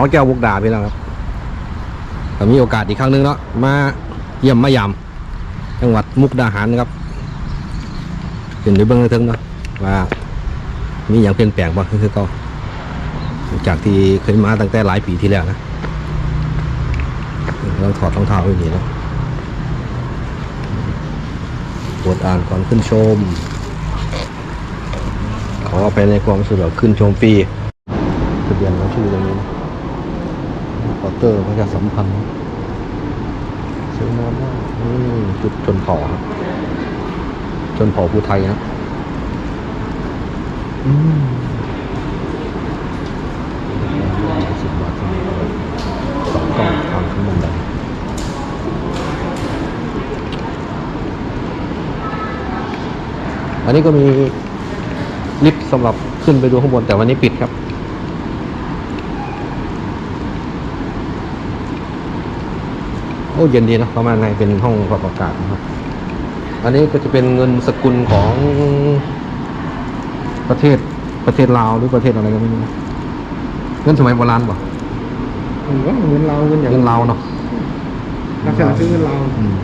องแก้วบุกดาพี่น้องครับแต่มีโอกาสอีกครั้งหนึงเนาะมาเยี่ยมมายามจังหวัดมุกดาหารนะครับเป็นในเบื้องในเทิงเนาะว่ามีอย่างเปลี่ยนแปลงบ้างคือก็จากที่เคยมาตั้งแต่หลายปีที่แล้วนะเราถอดรองเท้าไว้อย่างนี้นะกดอ่านก่อนขึ้นชม ขอไปในความสะดวกขึ้นชมฟรีทะเบียนเราชื่อตรงนี้นะ พอเตอร์ประชาสัมพันธ์สวยงามมากนี่จุดชนเผ่าครับ ชนเผ่าภูไทยนะอืมสิบบาทสองกล่องทางขึ้นบันไดอันนี้ก็มีลิฟต์สำหรับขึ้นไปดูข้างบนแต่วันนี้ปิดครับ อ้เย็นดีนะประมาณไหนเป็นห้องปรับอากาศนะครับอันนี้ก็จะเป็นเงินสกุลของประเทศประเทศลาวหรือประเทศอะไรก็ไม่รู้นะเงินสมัยโบราณป่ะผมว่าเงินเราเงินอย่างเงินลาวเนาะลักษณะคือเงินเราอืม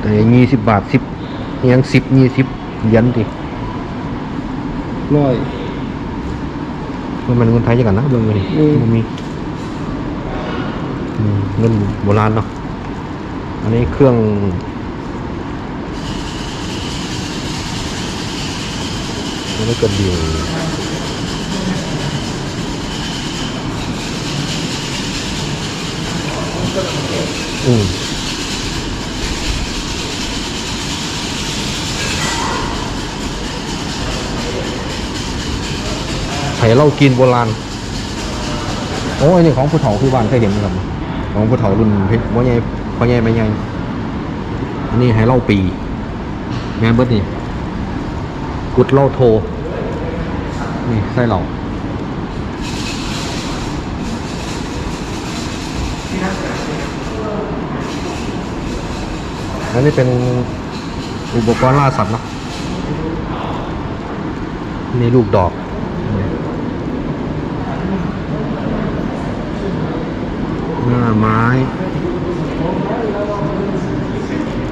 แต่ยี่สิบบาทสิบยังสิบยี่สิบเหรียญดิร้อยมันมันเงินไทยจังกันนะเบิ่งเลยอืมมันมีอืม เงินโบราณเนาะ อันนี้เครื่องอันนี้ก็ดีอืมไผ่เล่ากินโบราณ โอ้ยนี่ของผู้เฒ่าคือบ้านเคยเห็นไหมครับ ของผู้เฒ่ารุ่นเพชรพ่อใหญ่พ่อใหญ่ไม่ใหญ่อันนี้ให้เหล่าปีงานเบิร์ดนี่กุดเหล่าโทนี่ใส่เหล่าอันนี้เป็นอุปกรณ์ล่าสัตว์นะนี่ลูกดอก ห น้าไม้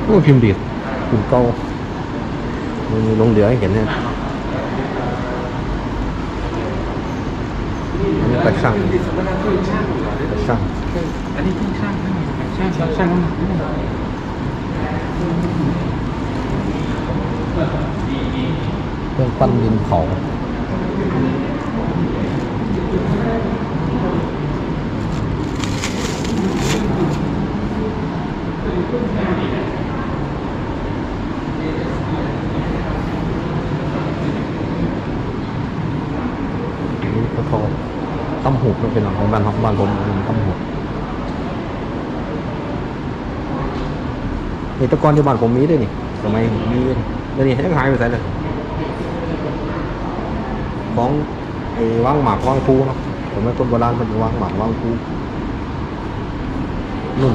โอ้พิมพ์ดีดพิมเก่ามันมีลงเหลือให้เห็นเนี่ยอันนี้กระช่างกระช่างอันนี้ที่ช่างช่างช่างช่างน้ำหนักนี่เครื่องปั้นดินเผาอันนี้ กระทงตั้มหูกมันเป็นของบ้านของบ้านผมเป็นตั้มหูกนี่แตะกอนที่บ้านผมมีด้วยนี่สมัยมีแล้วนี่ยังหายไปไหนเลยของไอ้วางหมากวางภูเนาะผมไม่คนโบราณมันจะวางหมากวางภูนุ่น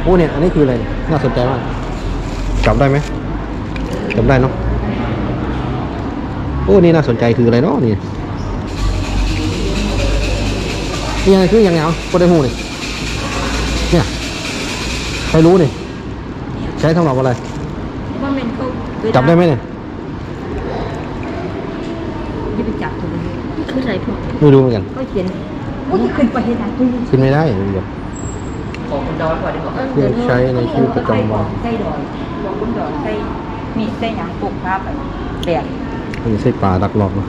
โอ้เนี่ยอันนี้คืออะไรน่าสนใจมากจับได้ไหมจับได้เนาะโอ้นี่น่าสนใจคืออะไรเนาะนี่นี่อะไรคือยังไงเอาก็ได้หูนี่เนี่ยใครรู้นี่ใช้สำหรับอะไรว่ามันเขาเวลาจับได้ไหมเนี่ยที่ไปจับถูกไหมนี่คืออะไรพวกไม่รู้เหมือนกันก็เขียนว่าจะขึ้นไปเห็นอะไรตัวนี้ ขึ้นไม่ได้เดี๋ยว ของคุณดอยก่อนดีกว่าเครื่องใช้ในชีวิตประจำวันใส่ดอยบอกคุณดอยใส่มีใส่หยังปกภาพแบบแดดมันจะใช่ปลาดักหลอกเนาะ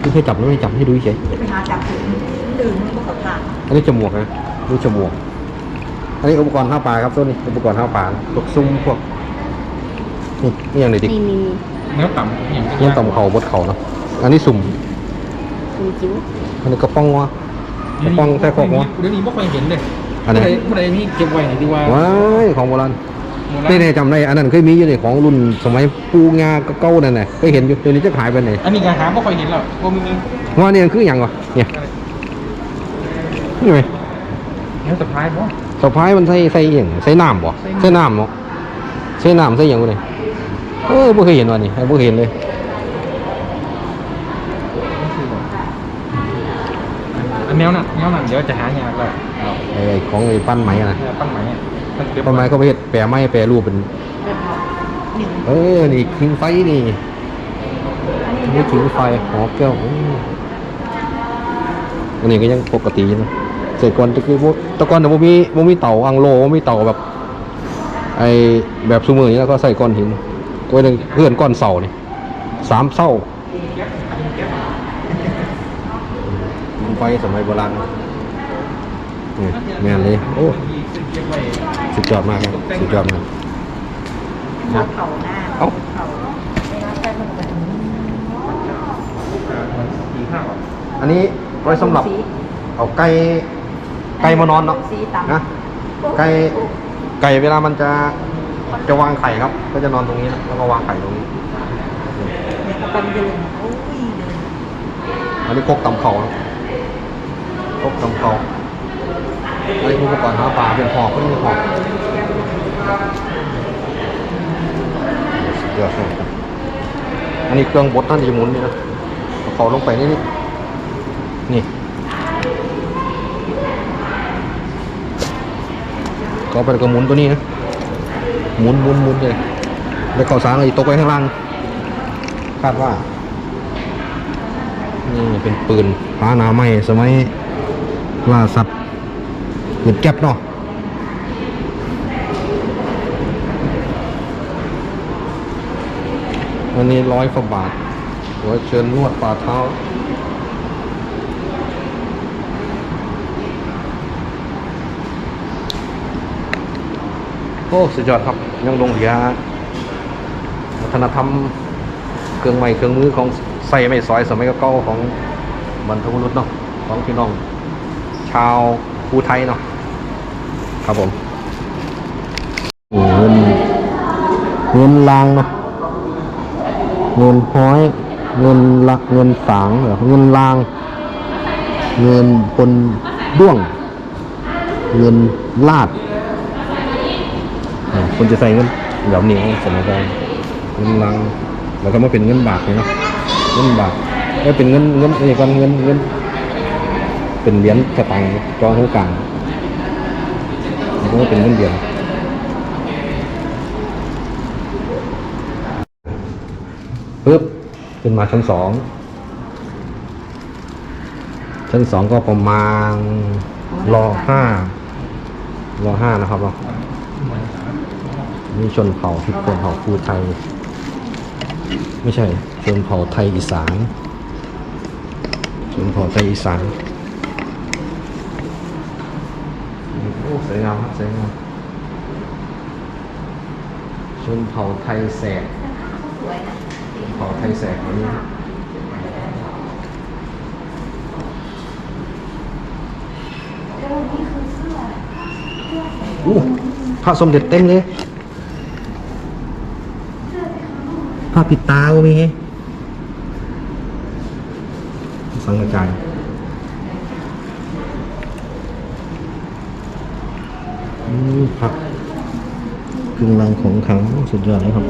ไม่เคยจับแล้วไม่จับให้ดูเฉยจะไปหาจับถูกตื่นมันก็กับทางอันนี้จมูกนะดูจมูกอันนี้อุปกรณ์ห้าปลาครับตัวนี้อุปกรณ์ห้าปลานะพวกซุ้มพวกนี่นี่อย่างไรดิมีมีเนื้อต่ำอย่างเยี่ยมต่ำเข่าบดเข่าเนาะอันนี้สุ่มมีจิ้วอันนี้กระป๋องวะ กระป๋องใส่ขอกวะเดี๋ยวนี้ไม่ค่อยเห็นเลยอันไหนผู้ใดมีเก็บไว้หน่อยดีว่าว้ายของโบราณนี่เนี่ยจำได้อันนั้นเคยมีอยู่ในของรุ่นสมัยปูงาเก่าๆนั่นแหละเคยเห็นอยู่เดี๋ยวนี้จะขายไปไหนอันนี้การหาไม่ค่อยเห็นหรอกว่ามีว่าเนี่ยคืออย่างวะเนี่ยนี่ไหมเนื้อสะพายบ่สะพายมันใส่ใส่อย่างใส่น้ำบ่ใส่น้ำเนาะใส่น้ำใส่อย่างกูเลยเออบ่เคยเห็นวันนี้บ่เคยเห็นเลย อัน แนวน่ะแนวน่ะเดี๋ยวจะหายากแล้วไอ้ไอ้ของไอ้ปั้นไหมอะนะเนี่ยปั้นไหมเนี่ยมันเก็บปั้นไหมก็ไปเฮ็ดแปรไม้แปรรูปเป็น เออ นี่คิงไฟนี่นี่คิงไฟหอแก้วโอ้อันนี้ก็ยังปกติอยู่นะเสร็จก่อนตะกี้พวกแตะก่อนแต่ะบ่มีบ่มีเตาอังโลบ่มีเตาแบบ ไอ้แบบซูมือนี้แล้วก็ใส่ก้อนหินตัวหนึงเพื่อนก้อนเสานี่สามเสา คิงไฟสมัยโบราณนี่แม่นเลยโอ้เก็บไว้สุดยอดมากครับสุดยอดมากหัวเข่าหน้าเอ้าเข่าเวลาใส่มันก็จะมันสีข้าวอะอันนี้ไว้สำหรับเอาไก่ไก่มานอนเนาะสีต่ำนะไก่ไก่เวลามันจะจะวางไข่ครับ ก็จะนอนตรงนี้นะแล้วก็วางไข่ตรงนี้เนี่ยก็เป็นเดินโอ้ยเดินอันนี้คกตำเขานะ คกตำเขาอันนี้อุปกรณ์หาปลาเป็นหอกก็มีหอกสุดยอดมากอันนี้เครื่องบดท่านจะหมุนนี่นะเอาเขาลงไปนี่นี่นี่ก็ไปก็หมุนตัวนี้นะหมุนหมุนหมุนเลยแล้วข่าวสารอะไรตกไปข้างล่างคาดว่า นี่เป็นปืนฟ้านาไหมสมัย ล่าสัตว์ปืนแก๊ปเนาะวันนี้ร้อยกว่าบาทหัวเชิญนวดฝ่าเท้าโอ้สุดยอดครับ ยังลงเหลือวัฒนธรรมเครื่องไม้เครื่องมือของใส่ไม่ซอยสมัยเก่าของบรรพบุรุษเนาะของพี่น้อง ชาวภูไทยเนาะครับผมเงินเงินลางเนาะเงินห้อยเงินละเงินสางเหรอเงินลาง เงินปนด้วง เงินลาดคนจะใส่เงินแบบนี้สมัยก่อนเงินลางแล้วก็มาเป็นเงินบาทเลยเนาะเงินบาทก็เป็นเงินเงินอะไรกันเงินเงิน เป็นเหรียญกระตังจองหูกลางแล้วก็เป็นเงินเหรียญปึ๊บขึ้นมาชั้นสองชั้นสองก็ประมาณรอห้ารอห้านะครับเนาะนี่ชนเผ่าที่ชนเผ่าภูไทย ไม่ใช่ชนเผ่าไทยอีสานชนเผ่าไทยอีสานโอ้ส วยงามครับสวยงามชนเผ่าไทยแสกชนเผ่าไทยแสกอันนี้อู้พระสมเด็จเต็มเลยผ้าปิดตาก็มีสังกระจายอืม ผักเครื่องรางของขลังสุดยอดเลยครับ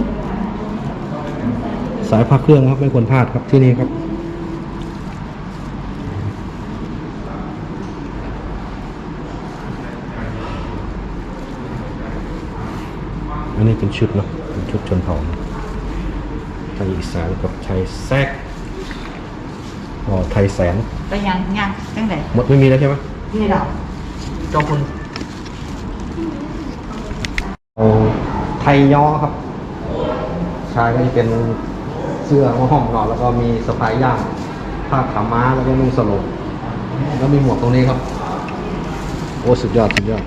สายพักเครื่องครับไม่ควรพลาดครับที่นี่ครับอันนี้เป็นชุดเนาะเป็นชุดชนเผ่าเนอะไทยอีสานกับไทยแซกอ๋อไทยแสนไปยังยังตั้งแต่หมดไม่มีแล้วใช่ไหมนี่เราเจ้าคุณเอาไท ยย่อครับ ชายก็จะเป็นเสื้อหัวห้อมก่อนแล้วก็มีสะพายย่ามผ้าขาม้าแล้วก็นุ่งสลบแล้วมีหมวกตรงนี้ครับ โอ้สุดยอดสุดยอด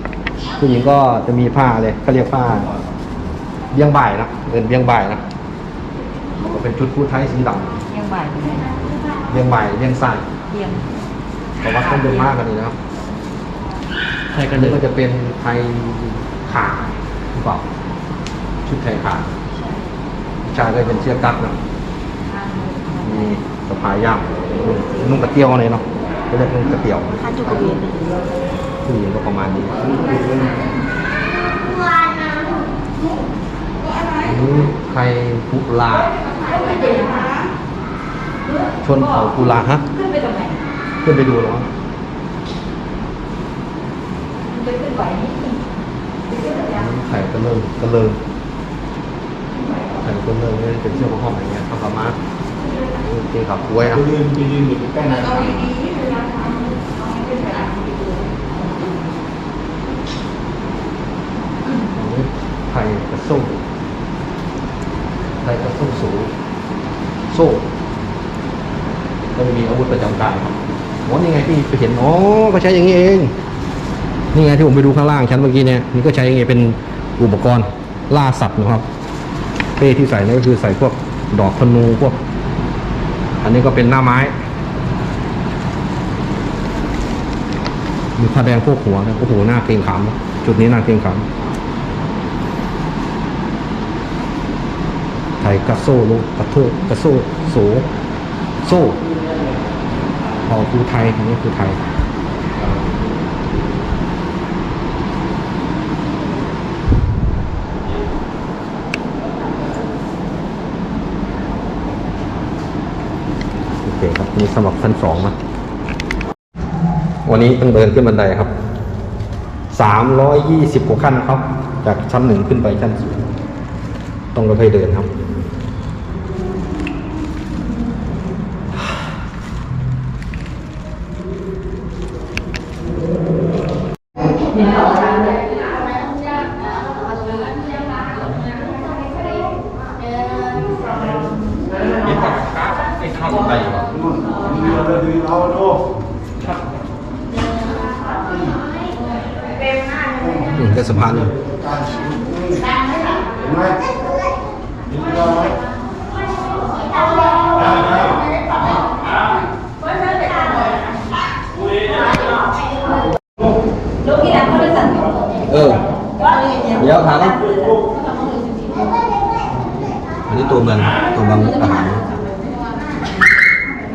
ผู้หญิงก็จะมีผ้าเลยเขาเรียกผ้าเบี้ยงบ่ายนะเป็นเบี้ยงบ่ายนะก็เป็นชุดผู้ไทยสีดำยังบ่ายอยู่เลยเลี้ยงใหม่เลี้ยงใส่เที่ยงเพราะว่าต้องเดินมากกันนี้นะครับใช่กัอันนเลนี้ยก็จะเป็นไทยขาหรือเปล่า ชุดไทยขาผู้ชายก็เป็นเชือกกั๊กนะมีสะพายย่ามนุ่งกระเตียวอะไรเนาะก็เรียกนุ่งกระเตียวถ้าจุกเรียนผู้หญิงก็ประมาณนี้ไทยกุลา ชนเผ่ากุลาฮะ ขึ้นไปตรงไหนขึ้นไปดูเหรอมันจะขึ้นไหวนิดนึงจะขึ้นระยะไข่ก็เริ่มก็เริ่ มไข่ก็เริ่มไม่ได้เป็นเชือกของห้องอะไรเงี้ยเขาสามารถโอเคครับกล้วยนะยืนไปยืนอยู่ใกล้ๆนาเอาคาดีๆระยะทางเอาให้ขึ้นระยะทางดีไข่กระส้มไข่กระส้มสูงโซ่ก็จะมีอาวุธประจำกายครับอ๋อนี่ไงที่ไปเห็นอ๋อก็ใช้อย่างนี้เอง นี่ไงที่ผมไปดูข้างล่างชั้นเมื่อกี้เนี่ยนี่ก็ใช้อย่างนี้เป็นอุปกรณ์ล่าสัตว์นะครับ เป้ที่ใส่นี่ก็คือใส่พวกดอกธนูพวก อันนี้ก็เป็นหน้าไม้ มีผ้าแดงพวกหัวนะโอ้โหหน้าเกรงขามจุดนี้หน้าเกรงขามไทยกระโซ่ลูกกระโทกกระโซ่โสโซ่ออคือไทยอันนี้คือไทย เคครับ นี่สำหรับชั้นสองนะวันนี้ต้องเดินขึ้นบันไดครับสามร้อยยี่สิบกว่าขั้นครับ จากชั้นหนึ่งขึ้นไปชั้นสูงต้องค่อยๆเดินครับนี่ตักขาไอ้ข้าวไก่ก่อน อืมเป็นสะ พานเออ เดี๋ยวถามอันนี้ตัวเมืองตัวเมืองมุกดาหาร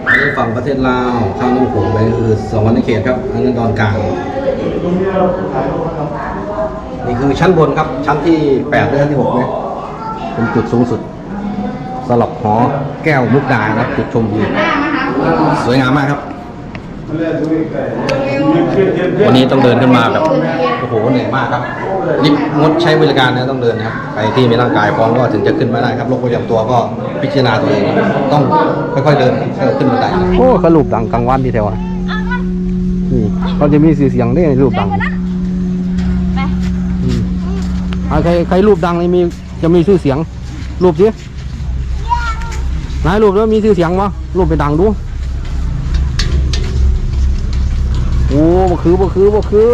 อันนี้ฝั่งประเทศลาวข้างน้ำโขงไปคือสวรรค์เขตครับ อันนั้นดอนกลาง นี่คือชั้นบนครับ ชั้นที่แปดและชั้นที่หกเนี่ยเป็นจุดสูงสุดสำหรับหอแก้วมุกดาครับ จุดชมวิวสวยงามมากครับ วันนี้ต้องเดินขึ้นมาแบบโอ้โหเหนื่อยมากครับรีบงดใช้บริการนะต้องเดินนะครับใครที่มีร่างกายพร้อมก็ถึงจะขึ้นมาได้ครับโรคประจำตัวก็พิจารณาตัวเองต้องค่อยๆเดินขึ้นบันไดโอ้เขาลูบดังกลางวันดีแถวนี่เขาจะมีเสียงได้รูปดัง อ่าใครใครรูปดังนี่มีจะมีชื่อเสียง รูปสินายรูปแล้วมีชื่อเสียงมั้รูปไปดังดูโอ้บ่คือบ่คือบ่คือ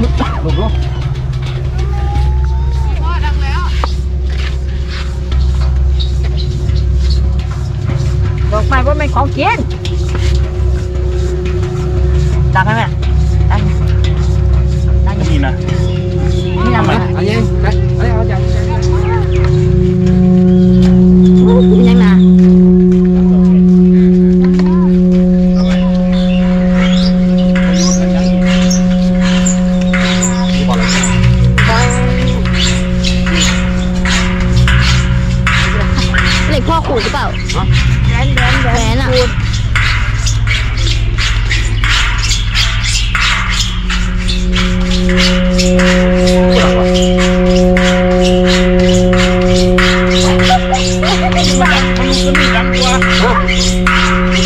หลบลบ ขูดหรือเปล่าแหวนแหวนแหวนอะ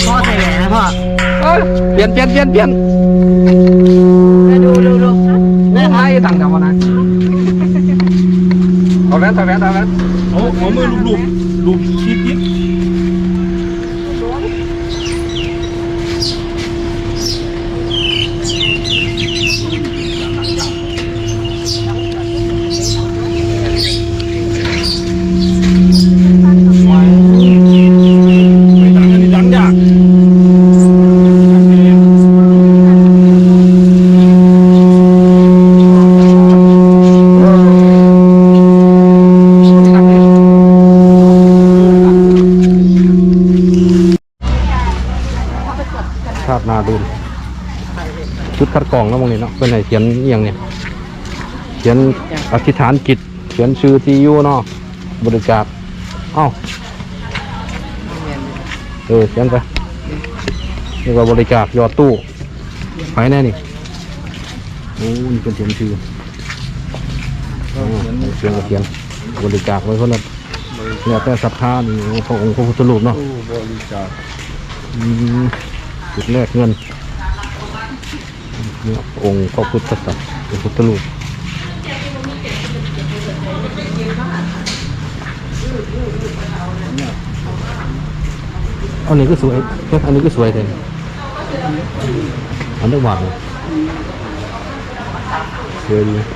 พ่อใส่แหวนนะพ่อเอ้ยเปลี่ยนเปลี่ยนเปลี่ยนเปลี่ยนดูดูดูแม่ไทยต่างจากวันนั้นเอาแว่นเอาแว่นเอาแว่นเอาเอามือลูบๆลูบชิดนิดไชาตินาดุลชุดคัดกรองแล้วมองนี่เนาะเป็นไหนเขียนอหย่างเนี่ยเขียนอธิษฐานกิจ เขียนชื่อที่อยู่เนาะบริจาคเอ้าเออเขียนไปนี่ว่าบริจาคยอดตู้ไปแน่นี่โอ้นี่เป็นเขียนชื่ออ๋อเขียนก็เขียนบริจาคไว้คนละเนี่ยแต่ศรัทธานี่พระองค์พระพุทธรูปเนาะตู้บริจาคอืม จุดแรกเงินเนี่ยองค์พระพุทธศาสนาพระพุทธรูปอันนี้ก็สวยเอ๊ะอันนี้ก็สวยเลยอันนี้หวานเลยสวยดี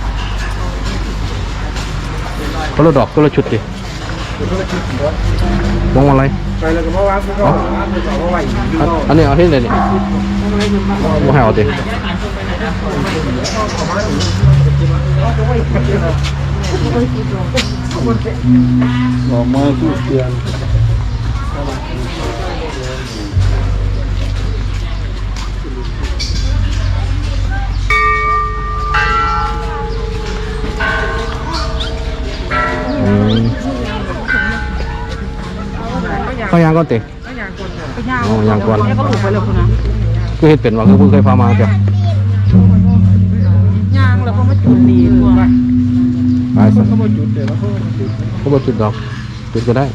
คนละดอกคนละชุดดิเดี๋ยวเขาจะคิดว่ามองอะไรไปแล้วก็มาว่าเขาก็ว่าเขาจะเอาไว้อยู่อันนอกอันนี้เอาที่ไหนนี่บ่ให้เอาดิดอกไม้ทูบเทียน เขายางก่อนติก็ยางคนเนี่ยไปย่างอ๋อยางก่อนแล้วก็หลุดไปเลยคุณนะคือเฮ็ดเป็นว่าคือเพิ่งเคยพามาจ้ะยางแล้วก็มาจุดดีตัวไปซะเขามาจุดเดี๋ยวแล้วเขามาจุดเขาบ่จุดดอกจุดก็ได้